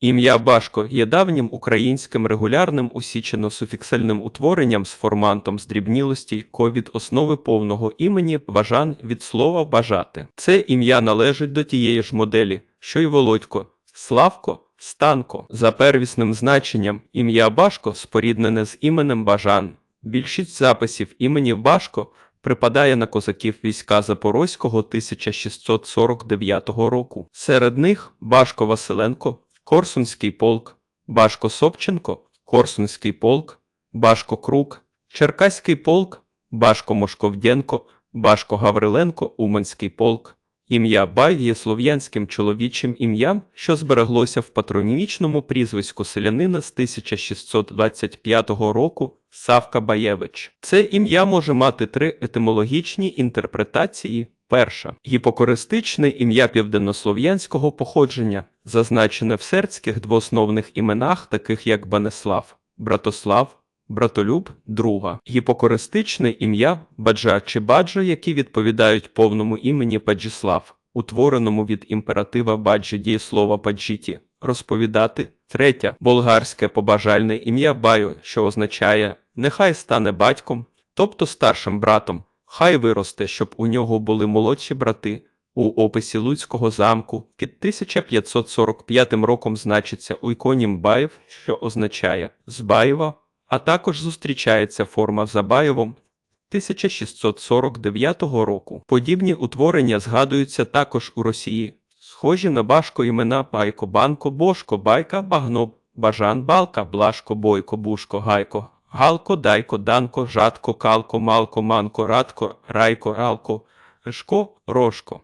Ім'я Башко є давнім українським регулярним усічено-суфіксальним утворенням з формантом здрібнілості ко від основи повного імені бажан від слова бажати. Це ім'я належить до тієї ж моделі, що й Володько, Славко, Станко. За первісним значенням ім'я Башко споріднене з іменем Бажан. Більшість записів імені Башко припадає на козаків війська Запорозького 1649 року. Серед них Башко Василенко, Корсунський полк, Башко Собченко, Корсунський полк, Башко Крук, Черкаський полк, Башко Мошковдєнко, Башко Гавриленко, Уманський полк. Ім'я Бай є слов'янським чоловічим ім'ям, що збереглося в патронімічному прізвиську селянина з 1625 року Савка Баєвич. Це ім'я може мати три етимологічні інтерпретації. Перша гіпокористичне ім'я південнослов'янського походження, зазначене в сербських двоосновних іменах, таких як Банеслав, Братослав, Братолюб, друга. Гіпокористичне ім'я Баджа чи Баджа, які відповідають повному імені Баджіслав, утвореному від імператива Баджі дієслова Баджіті. Розповідати. Третя болгарське побажальне ім'я Баю, що означає нехай стане батьком, тобто старшим братом. Хай виросте, щоб у нього були молодші брати. У описі Луцького замку під 1545 роком значиться уйконім Баєв, що означає Збаєва, а також зустрічається форма за Баєвом 1649 року. Подібні утворення згадуються також у Росії, схожі на башко імена Байко, Банко, Бошко, Байка, Багно, Бажан, Балка, Блашко, Бойко, Бушко, Гайко, Галко, Дайко, Данко, Жадко, Калко, Малко, Манко, Радко, Райко, Ралко, Ришко, Рожко.